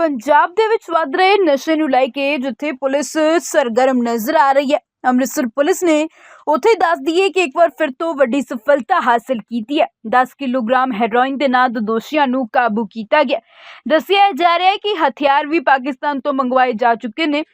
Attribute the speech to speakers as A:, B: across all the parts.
A: ਪੰਜਾਬ ਦੇ ਵਿੱਚ ਵੱਧ ਰਹੇ ਨਸ਼ੇ ਨੂੰ ਲੈ ਕੇ ਜਿੱਥੇ ਪੁਲਿਸ ਸਰਗਰਮ ਨਜ਼ਰ ਆ ਰਹੀ ਹੈ। ਅੰਮ੍ਰਿਤਸਰ ਪੁਲਿਸ ਨੇ ਉੱਥੇ ਦੱਸ ਦਈਏ ਕਿ ਇੱਕ ਵਾਰ ਫਿਰ ਤੋਂ ਵੱਡੀ ਸਫਲਤਾ ਹਾਸਲ ਕੀਤੀ ਹੈ। 10 ਕਿਲੋਗ੍ਰਾਮ ਹੈਰੋਇਨ ਦੇ ਨਾਲ ਦੋ ਦੋਸ਼ੀਆਂ ਨੂੰ ਕਾਬੂ ਕੀਤਾ ਗਿਆ। ਦੱਸਿਆ ਜਾ ਰਿਹਾ ਹੈ ਕਿ ਹਥਿਆਰ ਵੀ ਪਾਕਿਸਤਾਨ ਤੋਂ ਮੰਗਵਾਏ ਜਾ ਚੁੱਕੇ ਨੇ।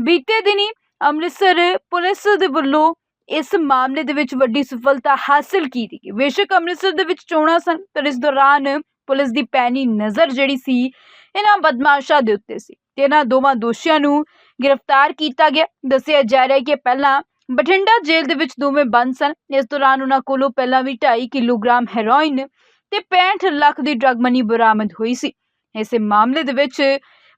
A: ਬੀਤੇ ਦਿਨੀ ਅੰਮ੍ਰਿਤਸਰ ਪੁਲਿਸ ਦੇ ਵੱਲੋਂ ਇਸ ਮਾਮਲੇ ਦੇ ਵਿੱਚ ਵੱਡੀ ਸਫਲਤਾ ਹਾਸਲ ਕੀਤੀ ਗਈ। ਬੇਸ਼ੱਕ ਅੰਮ੍ਰਿਤਸਰ ਦੇ ਵਿੱਚ ਚੋਣਾਂ ਸਨ, ਪਰ ਇਸ ਦੌਰਾਨ ਪੁਲਿਸ ਦੀ ਪੈਣੀ ਨਜ਼ਰ ਜਿਹੜੀ ਸੀ ਇਹਨਾਂ ਬਦਮਾਸ਼ਾਂ ਦੇ ਉੱਤੇ ਸੀ ਤੇ ਇਹਨਾਂ ਦੋਵਾਂ ਦੋਸ਼ੀਆਂ ਨੂੰ ਗ੍ਰਿਫਤਾਰ ਕੀਤਾ ਗਿਆ। ਦੱਸਿਆ ਜਾ ਰਿਹਾ ਹੈ ਕਿ ਪਹਿਲਾਂ ਬਠਿੰਡਾ ਜੇਲ੍ਹ ਦੇ ਵਿੱਚ ਦੋਵੇਂ ਬੰਦ ਸਨ। ਇਸ ਦੌਰਾਨ ਉਹਨਾਂ ਕੋਲੋਂ ਪਹਿਲਾਂ ਵੀ 2.5 ਕਿਲੋਗ੍ਰਾਮ ਹੈਰੋਇਨ ਤੇ 65 ਲੱਖ ਦੀ ਡਰੱਗ ਮਨੀ ਬਰਾਮਦ ਹੋਈ ਸੀ। ਇਸੇ ਮਾਮਲੇ ਦੇ ਵਿੱਚ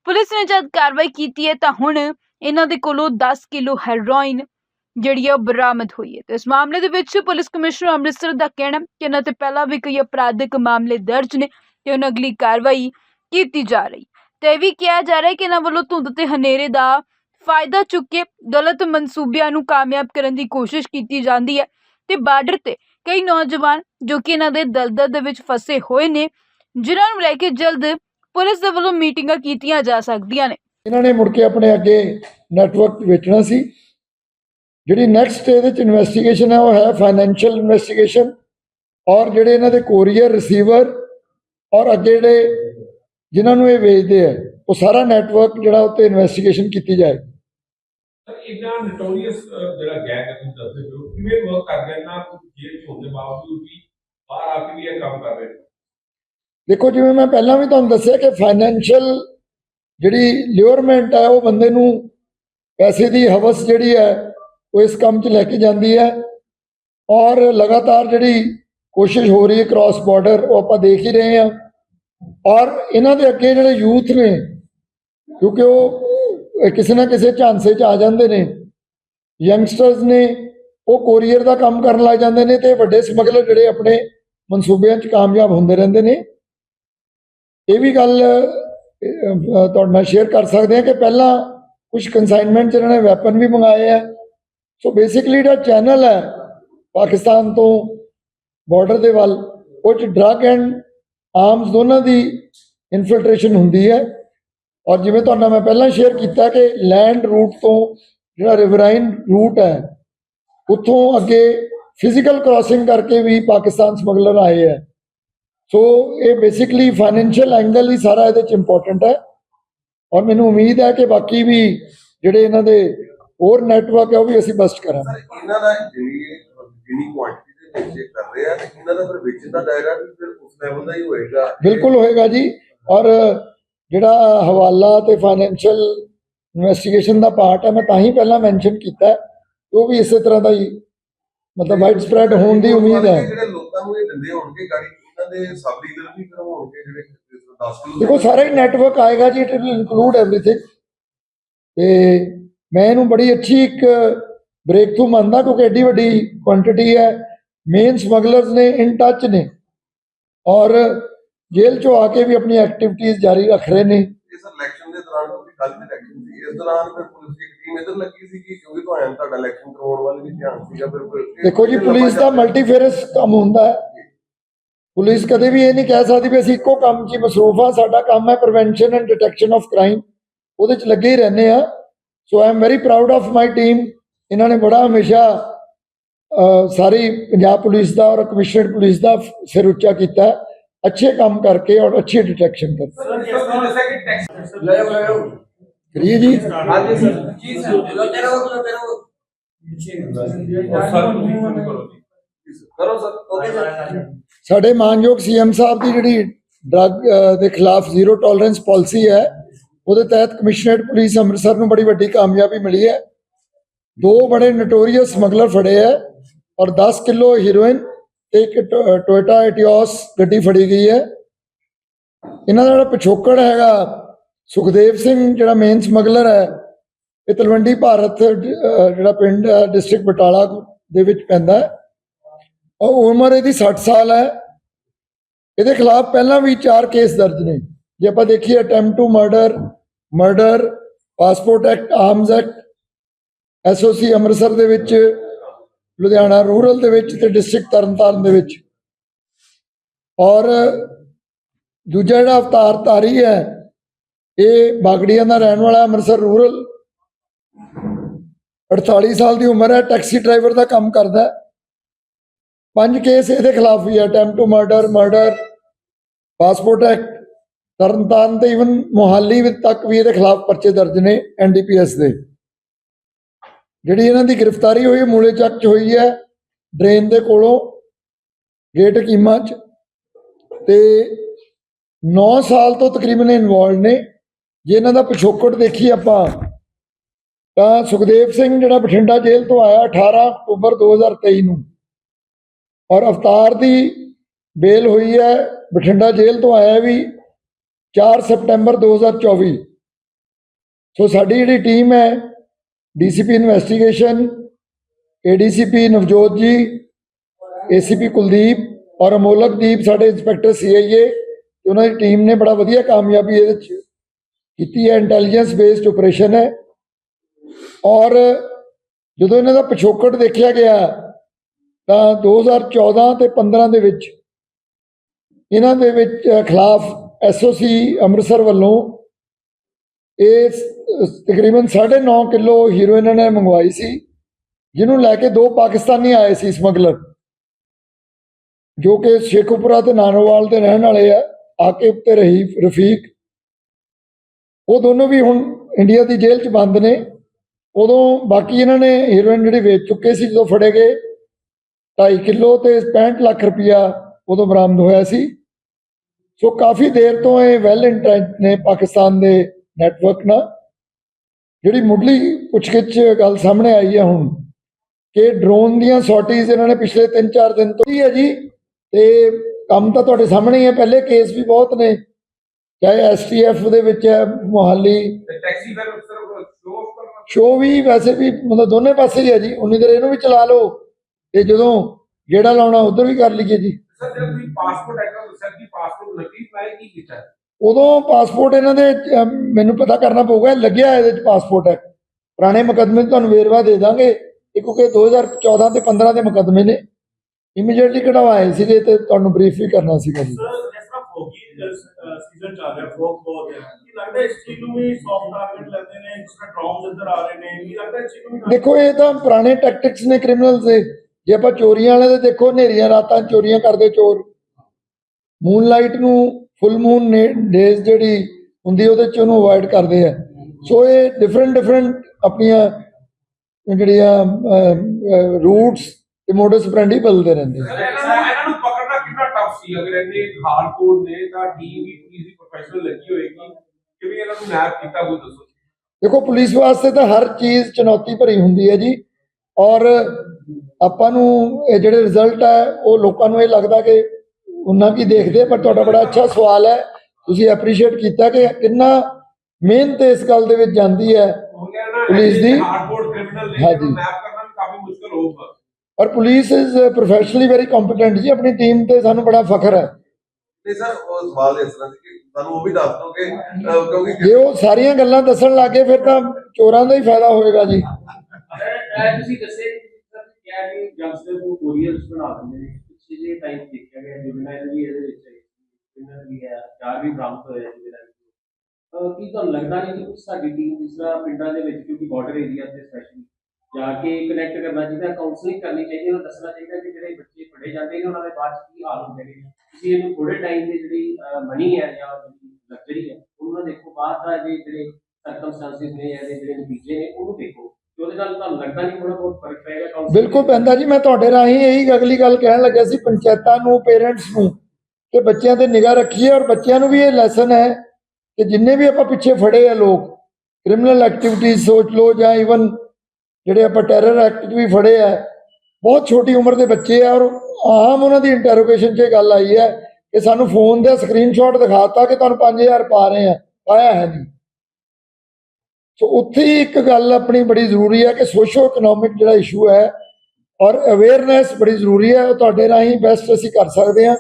A: ਪੁਲਿਸ ਨੇ ਜਦ ਕਾਰਵਾਈ ਕੀਤੀ ਹੈ ਤਾਂ ਹੁਣ ਇਹਨਾਂ ਦੇ ਕੋਲੋਂ 10 ਕਿਲੋ ਹੈਰੋਇਨ ਜਿਹੜੀ ਹੈ ਉਹ ਬਰਾਮਦ ਹੋਈ ਹੈ। ਤੇ ਇਸ ਮਾਮਲੇ ਦੇ ਵਿੱਚ ਪੁਲਿਸ ਕਮਿਸ਼ਨਰ ਅੰਮ੍ਰਿਤਸਰ ਦਾ ਕਹਿਣਾ ਕਿ ਇਹਨਾਂ ਤੇ ਪਹਿਲਾਂ ਵੀ ਕਈ ਅਪਰਾਧਿਕ ਮਾਮਲੇ ਦਰਜ ਨੇ ਤੇ ਉਹਨਾਂ ਅਗਲੀ ਕਾਰਵਾਈ ਕੀਤੀ ਜਾ ਰਹੀ। ਤੇ ਇਹ ਵੀ ਕਿਹਾ ਜਾ ਰਿਹਾ ਹੈ ਕਿ ਇਹਨਾਂ ਵੱਲੋਂ ਧੁੰਦ ਤੇ ਹਨੇਰੇ ਦਾ ਫਾਇਦਾ ਚੁੱਕ ਕੇ ਗਲਤ ਮਨਸੂਬਿਆਂ ਨੂੰ ਕਾਮਯਾਬ ਕਰਨ ਦੀ ਕੋਸ਼ਿਸ਼ ਕੀਤੀ ਜਾਂਦੀ ਹੈ। ਤੇ ਬਾਰਡਰ ਤੇ ਕਈ ਨੌਜਵਾਨ ਜੋ ਕਿ ਇਹਨਾਂ ਦੇ ਦਲਦਲ ਦੇ ਵਿੱਚ ਫਸੇ ਹੋਏ ਨੇ, ਜਿਨ੍ਹਾਂ ਨੂੰ ਲੈ ਕੇ ਜਲਦ ਪੁਲਿਸ ਦੇ ਵੱਲੋਂ ਮੀਟਿੰਗਾਂ ਕੀਤੀਆਂ ਜਾ ਸਕਦੀਆਂ ਨੇ।
B: ਇਹਨਾਂ ਨੇ ਮੁੜ ਕੇ ਆਪਣੇ ਅੱਗੇ ਨੈਟਵਰਕ ਵੇਚਣਾ ਸੀ। ਜਿਹੜੀ ਨੈਕਸਟ ਇਹਦੇ ਚ ਇਨਵੈਸਟੀਗੇਸ਼ਨ ਹੈ, ਉਹ ਹੈ ਫਾਈਨੈਂਸ਼ੀਅਲ ਇਨਵੈਸਟੀਗੇਸ਼ਨ ਔਰ ਜਿਹੜੇ ਇਹਨਾਂ ਦੇ ਕੋਰੀਅਰ ਰਿਸੀਵਰ ਔਰ ਅੱਗੇ ਜਿਹੜੇ ਜਿਨ੍ਹਾਂ ਨੂੰ ਇਹ ਵੇਚਦੇ ਆ ਉਹ ਸਾਰਾ ਨੈਟਵਰਕ ਜਿਹੜਾ ਉੱਤੇ ਇਨਵੈਸਟੀਗੇਸ਼ਨ ਕੀਤੀ ਜਾਏ
C: ਇੰਨਾ ਨੋਟੋਰੀਅਸ ਜਿਹੜਾ ਗੈਂਗ ਹੈ ਤੁਸੀਂ ਦੱਸਦੇ ਹੋ ਕਿਵੇਂ ਵਰਕ ਕਰ ਰਹੇ? ਨਾ ਜੇਲ੍ਹ ਚ ਹੋਣ ਦੇ ਬਾਵਜੂਦ ਵੀ ਬਾਹਰ ਆ ਕੇ ਵੀ ਇਹ ਕੰਮ ਕਰ ਰਹੇ ਨੇ।
B: ਦੇਖੋ ਜਿਵੇਂ ਮੈਂ ਪਹਿਲਾਂ ਵੀ ਤੁਹਾਨੂੰ ਦੱਸਿਆ ਕਿ ਫਾਈਨੈਂਸ਼ੀਅਲ ਜਿਹੜੀ ਲਿਓਰਮੈਂਟ ਹੈ ਉਹ ਬੰਦੇ ਨੂੰ ਪੈਸੇ ਦੀ ਹਵਸ ਜਿਹੜੀ ਹੈ ਉਹ ਇਸ ਕੰਮ 'ਚ ਲੈ ਕੇ ਜਾਂਦੀ ਹੈ। ਔਰ ਲਗਾਤਾਰ ਜਿਹੜੀ ਕੋਸ਼ਿਸ਼ ਹੋ ਰਹੀ ਹੈ ਕ੍ਰਾਸ ਬਾਰਡਰ ਉਹ ਆਪਾਂ ਦੇਖ ਹੀ ਰਹੇ ਹਾਂ। ਔਰ ਇਹਨਾਂ ਦੇ ਅੱਗੇ ਜਿਹੜੇ ਯੂਥ ਨੇ, ਕਿਉਂਕਿ ਉਹ ਕਿਸੇ ਨਾ ਕਿਸੇ ਝਾਂਸੇ 'ਚ ਆ ਜਾਂਦੇ ਨੇ। ਯੰਗਸਟਰਸ ਨੇ ਉਹ ਕੋਰੀਅਰ ਦਾ ਕੰਮ ਕਰਨ ਲੱਗ ਜਾਂਦੇ ਨੇ ਤੇ ਵੱਡੇ ਸਮਗਲਰ ਜਿਹੜੇ ਆਪਣੇ ਮਨਸੂਬਿਆਂ 'ਚ ਕਾਮਯਾਬ ਹੁੰਦੇ ਰਹਿੰਦੇ ਨੇ। ਇਹ ਵੀ ਗੱਲ ਤੁਹਾਡੇ ਨਾਲ ਸ਼ੇਅਰ ਕਰ ਸਕਦੇ ਹਾਂ ਕਿ ਪਹਿਲਾਂ ਕੁਝ ਕਨਸਾਈਨਮੈਂਟ 'ਚ ਇਹਨਾਂ ਨੇ ਵੈਪਨ ਵੀ ਮੰਗਾਏ ਆ। ਸੋ ਬੇਸਿਕਲੀ ਜਿਹੜਾ ਚੈਨਲ ਹੈ ਪਾਕਿਸਤਾਨ ਤੋਂ ਬਾਰਡਰ ਦੇ ਵੱਲ, ਉਹ 'ਚ ਡਰੱਗ ਐਂਡ ਆਰਮਸ ਦੋਨਾਂ ਦੀ ਇਨਫਿਲਟ੍ਰੇਸ਼ਨ ਹੁੰਦੀ ਹੈ। ਔਰ ਜਿਵੇਂ ਤੁਹਾਡੇ ਮੈਂ ਪਹਿਲਾਂ ਸ਼ੇਅਰ ਕੀਤਾ ਕਿ ਲੈਂਡ ਰੂਟ ਤੋਂ ਜਿਹੜਾ ਰਿਵਰਾਈਨ ਰੂਟ ਹੈ, ਉੱਥੋਂ ਅੱਗੇ ਫਿਜ਼ੀਕਲ ਕ੍ਰਾਸਿੰਗ ਕਰਕੇ ਵੀ ਪਾਕਿਸਤਾਨ ਸਮਗਲਰ ਆਏ ਹੈ। ਸੋ ਇਹ ਬੇਸਿਕਲੀ ਫਾਈਨੈਂਸ਼ੀਅਲ ਐਂਗਲ ਹੀ ਸਾਰਾ ਇਹਦੇ ਚ ਇੰਪੋਰਟੈਂਟ ਹੈ। ਔਰ ਮੈਨੂੰ ਉਮੀਦ ਹੈ ਕਿ ਬਾਕੀ ਵੀ ਜਿਹੜੇ ਇਹਨਾਂ ਦੇ ਹੋਰ ਨੈਟਵਰਕ ਹੈ, ਉਹ ਵੀ ਅਸੀਂ ਬਸਟ ਕਰਾਂਗੇ।
D: ਇਹਨਾਂ ਦਾ ਜਿਹੜੀ ਜਿੰਨੀ ਕੁਆਂਟੀਟੀ ਦੇ ਵਿੱਚ ਇਹ ਕਰ ਰਹੇ ਆ ਤੇ ਇਹਨਾਂ ਦਾ ਫਿਰ ਵੇਚਣ ਦਾ ਦਾਇਰਾ ਵੀ ਫਿਰ ਉਸ ਲੈਵਲ ਦਾ ਹੀ ਹੋਏਗਾ।
B: ਬਿਲਕੁਲ ਹੋਏਗਾ ਜੀ। ਔਰ ਜਿਹੜਾ ਹਵਾਲਾ ਤੇ ਫਾਈਨੈਂਸ਼ੀਅਲ ਇਨਵੈਸਟੀਗੇਸ਼ਨ ਦਾ ਪਾਰਟ ਹੈ ਮੈਂ ਤਾਂ ਹੀ ਪਹਿਲਾਂ ਮੈਂਸ਼ਨ ਕੀਤਾ ਉਹ ਵੀ ਇਸੇ ਤਰ੍ਹਾਂ ਦਾ ਹੀ ਮਤਲਬ ਵਾਈਡ ਸਪਰੈਡ ਹੋਣ ਦੀ ਉਮੀਦ ਹੈ।
D: ਜਿਹੜੇ ਲੋਕਾਂ ਨੂੰ ਇਹ ਦਿੰਦੇ ਹੋਣਗੇ ਗਾੜੀ ਇਹਨਾਂ ਦੇ ਸਬ ਲੀਡਰ ਵੀ ਫਿਰ ਹੋਣਗੇ ਜਿਹੜੇ 10 ਕਿਲੋ
B: ਦੇਖੋ ਸਾਰਾ ਹੀ ਨੈਟਵਰਕ ਆਏਗਾ ਜੀ ਇਟ ਵਿਲ ਇਨਕਲੂਡ ਐਵਰੀਥਿੰਗ ਤੇ ਮੈਂ ਇਹਨੂੰ ਬੜੀ ਅੱਛੀ ਇੱਕ ਬ੍ਰੇਕ ਥਰੂ ਮੰਨਦਾ ਕਿਉਂਕਿ ਐਡੀ ਵੱਡੀ ਕੁਆਂਟੀਟੀ ਹੈ। ਮੇਨ ਸਮਗਲਰਸ ਨੇ ਇਨ ਟੱਚ ਨੇ। ਔਰ ਜੇਲ੍ਹ ਚੋਂ ਆ ਕੇ ਵੀ ਆਪਣੀ ਐਕਟੀਵਿਟੀਜ਼ ਜਾਰੀ ਰੱਖ ਰਹੇ ਨੇ।
D: ਇਸ ਇਲੈਕਸ਼ਨ ਦੇ ਦੌਰਾਨ ਕੋਈ ਕੱਲ ਦੀ ਇਲੈਕਸ਼ਨ ਸੀ। ਇਸ ਦੌਰਾਨ ਫਿਰ ਪੁਲਿਸ ਦੀ ਇੱਕ ਟੀਮ ਇੱਧਰ ਲੱਗੀ ਸੀ ਕਿ ਕਿਉਂਕਿ ਤੁਹਾਨੂੰ ਤੁਹਾਡਾ ਇਲੈਕਸ਼ਨ ਕਰਵਾਉਣ ਵੱਲ ਵੀ ਧਿਆਨ ਸੀਗਾ ਫਿਰ ਫਿਰ-
B: ਦੇਖੋ ਜੀ ਪੁਲਿਸ ਦਾ ਮਲਟੀਫੇਰਸ ਕੰਮ ਹੁੰਦਾ ਹੈ। ਪੁਲਿਸ ਕਦੇ ਵੀ ਇਹ ਨਹੀਂ ਕਹਿ ਸਕਦੀ ਵੀ ਅਸੀਂ ਇੱਕੋ ਕੰਮ 'ਚ ਮਸਰੂਫ ਆ ਸਾਡਾ ਕੰਮ ਹੈ prevention and detection of crime ਉਹਦੇ 'ਚ ਲੱਗੇ ਹੀ ਰਹਿੰਦੇ ਆ so I am very proud of my team ਇਹਨਾਂ ਨੇ ਬੜਾ ਹਮੇਸ਼ਾ ਸਾਰੀ ਪੰਜਾਬ ਪੁਲਿਸ ਦਾ ਔਰ ਕਮਿਸ਼ਨਰਡ ਪੁਲਿਸ ਦਾ ਸਿਰ ਉੱਚਾ ਕੀਤਾ। ਅੱਛੇ ਕੰਮ ਕਰਕੇ ਔਰ ਅੱਛੀ ਡਿਟੈਕਸ਼ਨ ਕਰਕੇ
C: ਸਰ ਜਿਸ ਤਰ੍ਹਾਂ ਦੱਸਿਆ ਕਿ ਟੈਕਸ
E: ਲੈ ਲੈ
B: ਕਰੀਏ ਜੀ।
E: ਹਾਂਜੀ ਸਰ। ਜੀ ਸਰ। ਲੋ ਤੇਰਾ ਉਹ ਤੇਰਾ ਉਹ
C: ਸਰ ਤੁਸੀਂ ਸ਼ੁਰੂ ਕਰੋ ਜੀ।
E: ਕਰੋ ਸਰ। Okay sir.
B: ਸਾਡੇ ਮਾਨਯੋਗ ਸੀਐਮ ਸਾਹਿਬ ਦੀ ਜਿਹੜੀ ਡਰੱਗ ਦੇ ਖਿਲਾਫ ਜ਼ੀਰੋ ਟੋਲਰੈਂਸ ਪਾਲਿਸੀ ਹੈ ਉਹਦੇ ਤਹਿਤ ਕਮਿਸ਼ਨਰੇਟ ਪੁਲਿਸ ਅੰਮ੍ਰਿਤਸਰ ਨੂੰ ਬੜੀ ਵੱਡੀ ਕਾਮਯਾਬੀ ਮਿਲੀ ਹੈ। ਦੋ ਬੜੇ ਨੋਟੋਰੀਅਸ ਸਮਗਲਰ ਫੜੇ ਹੈ। ਔਰ 10 ਕਿਲੋ ਹੀਰੋਇਨ ਤੇ ਇੱਕ ਟੋ- ਟੋਇਟਾ ਐਟੀਓਸ ਗੱਡੀ ਫੜੀ ਗਈ ਹੈ। ਇਹਨਾਂ ਦਾ ਜਿਹੜਾ ਪਿਛੋਕੜ ਹੈਗਾ, ਸੁਖਦੇਵ ਸਿੰਘ ਜਿਹੜਾ ਮੇਨ ਸਮਗਲਰ ਹੈ, ਇਹ ਤਲਵੰਡੀ ਭਾਰਤ ਜਿਹੜਾ ਪਿੰਡ ਹੈ ਡਿਸਟ੍ਰਿਕਟ ਬਟਾਲਾ ਦੇ ਵਿੱਚ ਪੈਂਦਾ ਹੈ। ਔਰ ਉਮਰ ਇਹਦੀ 60 ਸਾਲ ਹੈ। ਇਹਦੇ ਖਿਲਾਫ ਪਹਿਲਾਂ ਵੀ ਚਾਰ ਕੇਸ ਦਰਜ ਨੇ। ਜੇ ਆਪਾਂ ਦੇਖੀਏ attempt to murder murder passport act arms act SOC Amritsar ਦੇ ਵਿੱਚ ਲੁਧਿਆਣਾ ਰੂਰਲ ਦੇ ਵਿੱਚ ਤੇ ਡਿਸਟ੍ਰਿਕਟ ਤਰਨਤਾਰਨ ਦੇ ਵਿੱਚ। ਔਰ ਦੂਜਾ ਜਿਹੜਾ ਅਵਤਾਰ ਤਾਰੀ ਹੈ, ਇਹ ਬਾਗੜੀਆਂ ਦਾ ਰਹਿਣ ਵਾਲਾ ਅੰਮ੍ਰਿਤਸਰ ਰੂਰਲ। 48 ਸਾਲ ਦੀ ਉਮਰ ਹੈ, ਟੈਕਸੀ ਡਰਾਈਵਰ ਦਾ ਕੰਮ ਕਰਦਾ ਹੈ। ਪੰਜ ਕੇਸ ਇਹਦੇ ਖਿਲਾਫ ਵੀ ਹੈ, attempt to murder murder, passport act, Tarn Taran ਤੇ ਇਵਨ ਮੋਹਾਲੀ ਵਿੱਚ ਤੱਕ ਵੀ ਇਹਦੇ ਖਿਲਾਫ ਪਰਚੇ ਦਰਜ ਨੇ ਐਨਡੀਪੀਐਸ ਦੇ। ਜਿਹੜੀ ਇਹਨਾਂ ਦੀ ਗ੍ਰਿਫਤਾਰੀ ਹੋਈ ਹੈ ਮੂਲੇ ਚੱਕ ਚ ਹੋਈ ਹੈ, ਡਰੇਨ ਦੇ ਕੋਲੋਂ, ਗੇਟ ਕੀਮਾ ਚ। ਤੇ 9 ਸਾਲ ਤੋਂ ਤਕਰੀਬਨ ਇਨਵੋਲਡ ਨੇ। ਜੇ ਇਹਨਾਂ ਦਾ ਪਿਛੋਕੜ ਦੇਖੀ ਆਪਾਂ, ਤਾਂ ਸੁਖਦੇਵ ਸਿੰਘ ਜਿਹੜਾ ਬਠਿੰਡਾ ਜੇਲ੍ਹ ਤੋਂ ਆਇਆ 18 ਅਕਤੂਬਰ 2023 ਨੂੰ, ਔਰ ਅਵਤਾਰ ਦੀ ਬੇਲ ਹੋਈ ਹੈ, ਬਠਿੰਡਾ ਜੇਲ੍ਹ ਤੋਂ ਆਇਆ ਵੀ 4 ਸਤੰਬਰ 2024 ਸੋ ਸਾਡੀ ਜਿਹੜੀ ਟੀਮ ਹੈ ਡੀਸੀਪੀ ਇਨਵੈਸਟੀਗੇਸ਼ਨ ਏਡੀਸੀਪੀ ਨਵਜੋਤ ਜੀ ਏਸੀਪੀ ਕੁਲਦੀਪ ਔਰ ਅਮੋਲਕਦੀਪ ਸਾਡੇ ਇੰਸਪੈਕਟਰ ਸੀਆਈਏ ਤੇ ਉਹਨਾਂ ਦੀ ਟੀਮ ਨੇ ਬੜਾ ਵਧੀਆ ਕਾਮਯਾਬੀ ਇਹਦੇ ਚ ਕੀਤੀ ਹੈ। ਇੰਟੈਲੀਜੈਂਸ ਬੇਸਡ ਆਪਰੇਸ਼ਨ ਹੈ। ਔਰ ਜਦੋਂ ਇਹਨਾਂ ਦਾ ਪਿਛੋਕੜ ਦੇਖਿਆ ਗਿਆ ਤਾਂ 2014 ਤੇ 15 ਦੇ ਵਿੱਚ ਇਹਨਾਂ ਦੇ ਵਿੱਚ ਅ, ਖਿਲਾਫ ਐਸਓਸੀ ਅੰਮ੍ਰਿਤਸਰ ਵੱਲੋਂ ਇਹ ਤਕਰੀਬਨ 9.5 ਕਿਲੋ ਹੀਰੋਇਨ ਇਹਨਾਂ ਨੇ ਮੰਗਵਾਈ ਸੀ, ਜਿਹਨੂੰ ਲੈ ਕੇ ਦੋ ਪਾਕਿਸਤਾਨੀ ਆਏ ਸੀ ਸਮਗਲਰ, ਜੋ ਕਿ ਸ਼ੇਖੂਪੁਰਾ ਤੇ ਨਾਨੋਵਾਲ ਦੇ ਰਹਿਣ ਵਾਲੇ ਆ ਆਕਿਬ ਤੇ ਰਹੀਫ ਰਫੀਕ। ਉਹ ਦੋਨੋਂ ਵੀ ਹੁਣ ਇੰਡੀਆ ਦੀ ਜੇਲ੍ਹ 'ਚ ਬੰਦ ਨੇ। ਉਦੋਂ ਬਾਕੀ ਇਹਨਾਂ ਨੇ ਹੀਰੋਇਨ ਜਿਹੜੀ ਵੇਚ ਚੁੱਕੇ ਸੀ, ਜਦੋਂ ਫੜੇ ਗਏ 2.5 ਕਿਲੋ ਤੇ 65 ਲੱਖ ਰੁਪਇਆ ਉਦੋਂ ਬਰਾਮਦ ਹੋਇਆ ਸੀ। ਸੋ ਕਾਫੀ ਦੇਰ ਤੋਂ ਇਹ ਵੈਲ ਇੰਟੈਂਟ ਨੇ ਪਾਕਿਸਤਾਨ ਦੇ ਨੈਟਵਰਕ ਨਾਲ ਜਿਹੜੀ ਮੁੱਢਲੀ ਪੁੱਛਗਿੱਛ ਗੱਲ ਸਾਹਮਣੇ ਆਈ ਹੈ ਹੁਣ ਕਿ ਡਰੋਨ ਦੀਆਂ ਸੌਟੀਜ਼ ਇਹਨਾਂ ਨੇ ਪਿਛਲੇ 3-4 ਦਿਨ ਤੋਂ ਹੀ ਹੈ ਜੀ ਤੇ ਕੰਮ ਤਾਂ ਤੁਹਾਡੇ ਸਾਹਮਣੇ ਹੀ ਹੈ ਪਹਿਲੇ ਕੇਸ ਵੀ ਬਹੁਤ ਨੇ ਚਾਹੇ ਐਸਟੀਐਫ ਦੇ ਵਿੱਚ ਹੈ ਮੋਹਾਲੀ।
C: ਟੈਕਸੀ ਫਿਰ
B: ਸ਼ੋ ਵੀ ਵੈਸੇ ਵੀ ਮਤਲਬ ਦੋਨੇ ਪਾਸੇ ਹੀ ਹੈ ਜੀ ਉਨੀ ਦੇਰ ਇਹਨੂੰ ਵੀ ਚਲਾ ਲਓ ਤੇ ਜਦੋਂ ਗੇੜਾ ਲਾਉਣਾ ਉਧਰ ਵੀ ਕਰ ਲਈਏ ਜੀ।
C: ਸਰ ਜਦ ਤੁਸੀਂ ਪਾਸਪੋਰਟ ਐਕਟ ਸਰ ਦੀ ਪਾਸਪੋਰਟ ਨਕਲੀ ਬਣਾਈ ਕੀ ਕੀਤਾ?
B: ਉਦੋਂ ਪਾਸਪੋਰਟ ਇਹਨਾਂ ਦੇ ਅਮ, ਮੈਨੂੰ ਪਤਾ ਕਰਨਾ ਪਊਗਾ ਲੱਗਿਆ ਇਹਦੇ ਚ ਪਾਸਪੋਰਟ ਹੈ। ਪੁਰਾਣੇ ਮੁਕੱਦਮੇ 'ਚ ਤੁਹਾਨੂੰ ਵੇਰਵਾ ਦੇ ਦਾਂਗੇ। ਇਹ ਕਿਉਂਕਿ 2014 ਤੇ 15 ਦੇ ਮੁਕੱਦਮੇ ਨੇ। ਇਮੀਡੀਏਟਲੀ ਕਢਵਾਏ ਸੀਗੇ ਤੇ ਤੁਹਾਨੂੰ ਬਰੀਫ ਵੀ ਕਰਨਾ ਸੀਗਾ ਜੀ।
F: ਸਰ ਜਿਸ ਤਰ੍ਹਾਂ ਫੋਗੀ ਸੀਜ਼ਨ ਚੱਲ ਰਿਹਾ ਫੋਕ ਬਹੁਤ ਹੈ। ਕੀ ਲੱਗਦਾ ਇਸ ਚੀਜ਼ ਨੂੰ ਵੀ ਸੌਫਟ ਟਾਰਗੇਟ ਲੈਂਦੇ ਨੇ ਜਿਸ ਤਰ੍ਹਾਂ ਡਰੋਨਸ ਇੱਧਰ ਆ ਰਹੇ ਨੇ ਕੀ ਲੱਗਦਾ ਇਸ ਚੀਜ਼ ਨੂੰ ਵੀ
B: ਦੇਖੋ ਇਹ ਤਾਂ ਪੁਰਾਣੇ ਟੈਕਟਿਕਸ ਨੇ ਕ੍ਰਿਮੀਨਲਸ ਦੇ। ਜੇ ਆਪਾਂ ਚੋਰੀਆਂ ਵਾਲੇ ਦੇ ਦੇਖੋ ਹਨੇਰੀਆਂ ਰਾਤਾਂ ਚੋਰੀਆਂ ਕਰਦੇ ਚੋਰ। ਮੂਨਲਾਈਟ ਨੂੰ ਫੁੱਲ ਮੂਨ ਡੇਜ਼ ਜਿਹੜੀ ਹੁੰਦੀ ਉਹਦੇ 'ਚ ਉਹਨੂੰ ਅਵੋਇਡ ਕਰਦੇ ਆ। ਸੋ ਇਹ ਡਿਫਰੈਂਟ ਡਿਫਰੈਂਟ ਆਪਣੀਆਂ ਜਿਹੜੀਆਂ ਰੂਟਸ ਤੇ ਮੋਡਸ ਪ੍ਰੈਂਡੀ ਬਦਲਦੇ ਰਹਿੰਦੇ ਆ।
C: ਇਹਨਾਂ ਨੂੰ ਇਹਨਾਂ ਨੂੰ ਪਕੜਨਾ ਕਿੰਨਾ ਟਫ ਸੀ? ਅਗਰ ਇਹਨੇ ਹਾਰਡਕੋਰ ਨੇ ਤਾਂ ਟੀਮ ਵੀ ਪੁਲਿਸ ਦੀ ਪ੍ਰੋਫੈਸ਼ਨਲ ਲੱਗੀ ਹੋਏਗੀ ਕਿਵੇਂ ਇਹਨਾਂ ਨੂੰ ਮੈਪ ਕੀਤਾ ਕੋਈ ਦੱਸੋ।
B: ਦੇਖੋ ਪੁਲਿਸ ਵਾਸਤੇ ਤਾਂ ਹਰ ਚੀਜ਼ ਚੁਣੌਤੀ ਭਰੀ ਹੁੰਦੀ ਹੈ ਜੀ। ਔਰ ਆਪਾਂ ਨੂੰ ਇਹ ਜਿਹੜੇ ਰਿਜ਼ਲਟ ਹੈ ਉਹ ਲੋਕਾਂ ਨੂੰ ਇਹ ਲੱਗਦਾ ਕਿ ਉਹਨਾਂ ਕੀ ਦੇਖਦੇ ਪਰ ਤੁਹਾਡਾ ਬੜਾ ਅੱਛਾ ਸਵਾਲ ਹੈ। ਤੁਸੀਂ ਐਪਰੀਸ਼ੀਏਟ ਕੀਤਾ ਕਿ ਕਿੰਨਾ ਮਿਹਨਤ ਇਸ ਗੱਲ ਦੇ ਵਿੱਚ ਜਾਂਦੀ ਹੈ ਪੁਲਿਸ ਦੀ- ਹਾਂਜੀ।
C: ਮੈਪ ਕਰਨਾ ਵੀ ਕਾਫੀ ਮੁਸ਼ਕਲ ਹੋਊਗਾ
B: ਔਰ police is professionally very competent ਜੀ ਆਪਣੀ ਟੀਮ ਤੇ ਸਾਨੂੰ ਬੜਾ ਫਖਰ ਹੈ।
D: ਤੇ ਸਰ ਉਹ ਸਵਾਲ ਇਸ ਤਰ੍ਹਾਂ ਕਿ ਸਾਨੂੰ ਉਹ ਵੀ ਦੱਸ ਅਹ, ਕਿਉਂਕਿ
B: ਜੇ ਉਹ ਸਾਰੀਆਂ ਗੱਲਾਂ ਦੱਸਣ ਲੱਗੇ ਫਿਰ ਤਾਂ ਚੋਰਾਂ ਦਾ ਹੀ ਫਾਇਦਾ ਹੋਏਗਾ ਜੀ।
G: ਤੁਸੀਂ ਦੱਸੇ ਸਰ ਕਿਹਾ ਕਿ ਯੰਗਸਟਰ ਨੂੰ ਕੋਰੀਅਰਸ ਬਣਾ ਦਿੰਦੇ ਨੇ? ਪਿਛਲੇ ਜੇ ਦੇਖਿਆ ਗਿਆ ਜੁਵਨਾਈਲ ਵੀ ਇਹਦੇ ਵਿੱਚ ਹੈ ਜਿੰਨਾ ਵੀ ਹੈ ਚਾਰ ਵੀ ਬਰਾਮਦ ਹੋਏ ਜੁਵਨਾਈਲ ਕੀ ਤੁਹਾਨੂੰ ਲੱਗਦਾ ਨਹੀਂ ਕਿ ਕੁਝ ਸਾਡੀ ਟੀਮ ਜਿਸ ਤਰ੍ਹਾਂ ਪਿੰਡਾਂ ਦੇ ਵਿੱਚ, ਕਿਉਂਕਿ ਬਾਰਡਰ ਏਰੀਆ ਤੇ ਸਪੈਸ਼ਲੀ ਜਾ ਕੇ ਕਨੈਕਟ ਕਰਨਾ ਚਾਹੀਦਾ ਕਾਉਂਸਲਿੰਗ ਕਰਨੀ ਚਾਹੀਦੀ ਉਹ ਦੱਸਣਾ ਚਾਹੀਦਾ ਕਿ ਜਿਹੜੇ ਬੱਚੇ ਫੜੇ ਜਾਂਦੇ ਨੇ, ਉਹਨਾਂ ਦੇ ਬਾਅਦ ਕੀ ਹਾਲ ਹੁੰਦੇ ਨੇ। ਤੁਸੀਂ ਇਹਨੂੰ ਥੋੜੇ ਟਾਈਮ ਦੀ ਜਿਹੜੀ ਮਨੀ ਹੈ ਜਾਂ ਲਗਜ਼ਰੀ ਹੈ, ਉਹਨਾਂ ਦੇਖੋ, ਬਾਅਦ ਦਾ ਜਿਹੜੇ ਸਰਕਮਸਟੈਂਸਿਸ ਨੇ ਜਾਂ ਜਿਹੜੇ ਨਤੀਜੇ ਨੇ, ਉਹਨੂੰ ਦੇਖੋ। ਤੇ ਉਹਦੇ ਨਾਲ ਤੁਹਾਨੂੰ ਲੱਗਦਾ ਨਹੀਂ ਥੋੜਾ ਬਹੁਤ ਫ਼ਰਕ ਪਏਗਾ counselling
B: ਬਿਲਕੁਲ ਪੈਂਦਾ ਜੀ, ਮੈਂ ਤੁਹਾਡੇ ਰਾਹੀਂ ਇਹੀ ਅਗਲੀ ਗੱਲ ਕਹਿਣ ਲੱਗਿਆ ਸੀ ਪੰਚਾਇਤਾਂ ਨੂੰ, ਪੇਰੈਂਟਸ ਨੂੰ, ਕਿ ਬੱਚਿਆਂ ਤੇ ਨਿਗਾਹ ਰੱਖੀਏ ਔਰ ਬੱਚਿਆਂ ਨੂੰ ਵੀ ਇਹ ਲੈਸਨ ਹੈ ਕਿ ਜਿੰਨੇ ਵੀ ਆਪਾਂ ਪਿੱਛੇ ਫੜੇ ਆ ਲੋਕ ਕ੍ਰਿਮੀਨਲ ਐਕਟੀਵਿਟੀਜ਼ ਸੋਚ ਲਓ ਜਾਂ ਇਵਨ ਜਿਹੜੇ ਆਪਾਂ ਟੈਰਰ ਐਕਟ 'ਚ ਵੀ ਫੜੇ ਆ, ਬਹੁਤ ਛੋਟੀ ਉਮਰ ਦੇ ਬੱਚੇ ਆ ਔਰ ਆਮ ਉਹਨਾਂ ਦੀ ਇੰਟਰੋਗੇਸ਼ਨ 'ਚ ਇਹ ਗੱਲ ਆਈ ਹੈ ਕਿ ਸਾਨੂੰ ਫੋਨ ਦਾ ਸਕਰੀਨਸ਼ਾਟ ਦਿਖਾਤਾ ਕਿ ਤੁਹਾਨੂੰ 5000 ਪਾ ਰਹੇ ਆ, ਪਾਇਆ ਹੈ ਨਹੀਂ ਸੋ ਉੱਥੇ ਹੀ ਇੱਕ ਗੱਲ ਆਪਣੀ ਬੜੀ ਜ਼ਰੂਰੀ ਹੈ ਕਿ ਸੋਸ਼ੋ ਇਕਨੋਮਿਕ ਜਿਹੜਾ ਇਸ਼ੂ ਹੈ ਔਰ ਅਵੇਅਰਨੈਸ ਬੜੀ ਜ਼ਰੂਰੀ ਹੈ, ਉਹ ਤੁਹਾਡੇ ਰਾਹੀਂ ਬੈਸਟ ਅਸੀਂ ਕਰ ਸਕਦੇ ਹਾਂ।